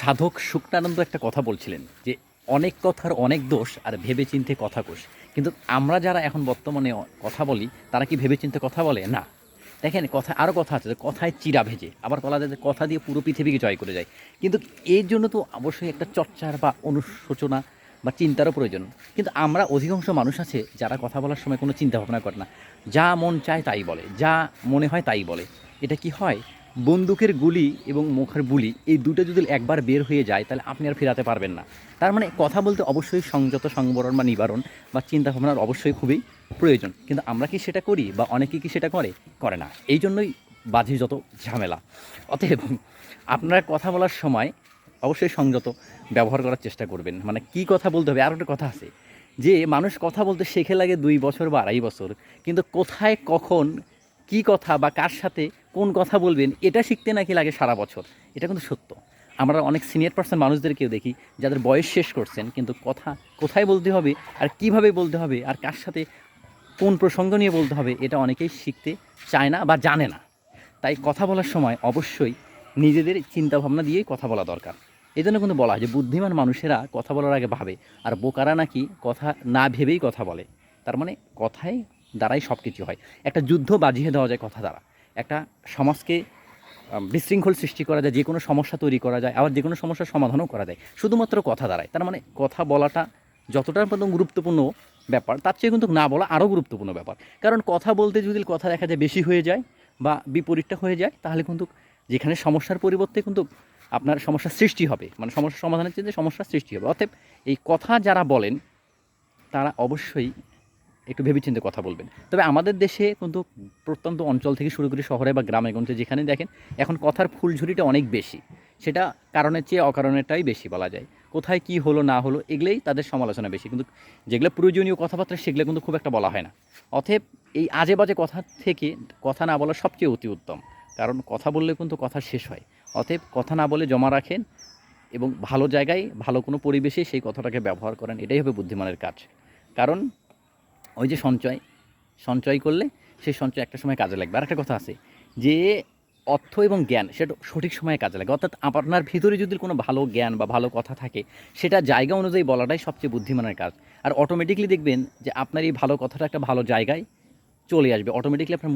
সাধক শুক্তানন্দ একটা কথা বলছিলেন যে, অনেক কথার অনেক দোষ আর ভেবে চিনতে কথা কোষ। কিন্তু আমরা যারা এখন বর্তমানে কথা বলি, তারা কি ভেবে চিনতে কথা বলে? না। দেখেন, কথা আরও কথা আছে কথায় চিরা ভেজে, আবার বলা যায় যে কথা দিয়ে পুরো পৃথিবীকে জয় করে যায়। কিন্তু এর জন্য তো অবশ্যই একটা চর্চার বা অনুশোচনা বা চিন্তারও প্রয়োজন। কিন্তু আমরা অধিকাংশ মানুষ আছে যারা কথা বলার সময় কোনো চিন্তা ভাবনা করে না। যা মন চায় তাই বলে, যা মনে হয় তাই বলে। এটা কি হয়? বন্দুকের গুলি এবং মুখের বুলি, এই দুটো যদি একবার বের হয়ে যায়, তাহলে আপনি আর ফেরাতে পারবেন না। তার মানে কথা বলতে অবশ্যই সংযত, সংবরণ বা নিবারণ বা চিন্তা ভাবনার অবশ্যই খুবই প্রয়োজন। কিন্তু আমরা কি সেটা করি বা অনেকে কি সেটা করে? করে না। এই জন্যই বাধে যত ঝামেলা। অতএব আপনারা কথা বলার সময় অবশ্যই সংযত ব্যবহার করার চেষ্টা করবেন। মানে কি কথা বলতে হবে? আর একটা কথা আছে যে, মানুষ কথা বলতে শেখে লাগে দুই বছর বা আড়াই বছর, কিন্তু কোথায়, কখন, কি কথা বা কার সাথে কোন কথা বলবেন, এটা শিখতে নাকি লাগে সারা বছর? এটা কিন্তু সত্য। আমরা অনেক সিনিয়র পার্সন মানুষদেরকেও দেখি, যাদের বয়স শেষ করছেন, কিন্তু কথা কোথায় বলতে হবে, আর কীভাবে বলতে হবে, আর কার সাথে কোন প্রসঙ্গ নিয়ে বলতে হবে, এটা অনেকেই শিখতে চায় না বা জানে না। তাই কথা বলার সময় অবশ্যই নিজেদের চিন্তাভাবনা দিয়েই কথা বলা দরকার। এই জন্য কিন্তু বলা হয় যে, বুদ্ধিমান মানুষেরা কথা বলার আগে ভাবে, আর বোকারা নাকি কথা না ভেবেই কথা বলে। তার মানে কথায় দ্বারাই সব কিছু হয়। একটা যুদ্ধ বাজিয়ে দেওয়া যায় কথা দ্বারা। একটা সমাজকে বিশৃঙ্খল সৃষ্টি করা যায় যে কোনো সমস্যা তৈরি করা যায়, আবার যে কোনো সমস্যার সমাধানও করা যায়। শুধুমাত্র কথা দ্বারাই। তার মানে কথা বলাটা যতটা পর্যন্ত গুরুত্বপূর্ণ ব্যাপার, তার চেয়ে কিন্তু না বলা আরও গুরুত্বপূর্ণ ব্যাপার। কারণ কথা বলতে যদি কথা দেখা যায় বেশি হয়ে যায় বা বিপরীতটা হয়ে যায়, তাহলে কিন্তু যেখানে সমস্যার পরিবর্তে কিন্তু আপনার সমস্যার সৃষ্টি হবে। মানে সমস্যার সমাধানের চেয়ে সমস্যার সৃষ্টি হবে। অতএব এই কথা যারা বলেন, তারা অবশ্যই একটু ভেবেচিন্তে কথা বলবেন। তবে আমাদের দেশে কিন্তু প্রত্যন্ত অঞ্চল থেকে শুরু করে শহরে বা গ্রামে গঞ্জে যেখানে দেখেন, এখন কথার ফুলঝুরিটা অনেক বেশি। সেটা কারণের চেয়ে অকারণেরটাই বেশি বলা যায়। কোথায় কি হলো, না হলো, এগুলোই তাদের সমালোচনা বেশি। কিন্তু যেগুলো প্রয়োজনীয় কথাবার্তা, সেগুলো কিন্তু খুব একটা বলা হয় না। অতএব এই আজে বাজে কথা থেকে কথা না বলা সবচেয়ে অতি উত্তম। কারণ কথা বললে কিন্তু কথা শেষ হয়। অতএব কথা না বলে জমা রাখেন এবং ভালো জায়গায়, ভালো কোনো পরিবেশে সেই কথাটাকে ব্যবহার করেন। এটাই হবে বুদ্ধিমানের কাজ। কারণ ওই যে সঞ্চয় সঞ্চয় করলে সেই সঞ্চয় একটা সময় কাজে লাগবে। আর একটা কথা আছে যে অর্থ এবং জ্ঞান সেটা সঠিক সময়ে কাজে লাগে। অর্থাৎ আপনার ভিতরে যদি কোনো ভালো জ্ঞান বা ভালো কথা থাকে, সেটা জায়গা অনুযায়ী বলাটাই সবচেয়ে বুদ্ধিমানের কাজ। আর অটোমেটিকলি দেখবেন যে আপনার এই ভালো কথাটা একটা ভালো জায়গায় চলে আসবে। অটোমেটিকলি আপনার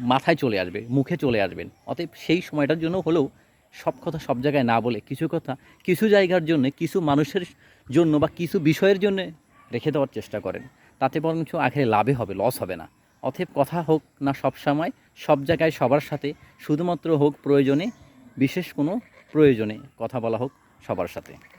মাথায় চলে আসবে, মুখে চলে আসবেন। অতএব সেই সময়টার জন্য হলেও সব কথা সব জায়গায় না বলে কিছু কথা কিছু জায়গার জন্য, কিছু মানুষের জন্য বা কিছু বিষয়ের জন্য রেখে দেওয়ার চেষ্টা করেন। তাতে বরঞ্চ আখেরে লাভে হবে লস হবে না। অথেব কথা হোক না সব সময়, সব জায়গায় সবার সাথে, শুধুমাত্র হোক প্রয়োজনে, বিশেষ কোনো প্রয়োজনে কথা বলা হোক সবার সাথে।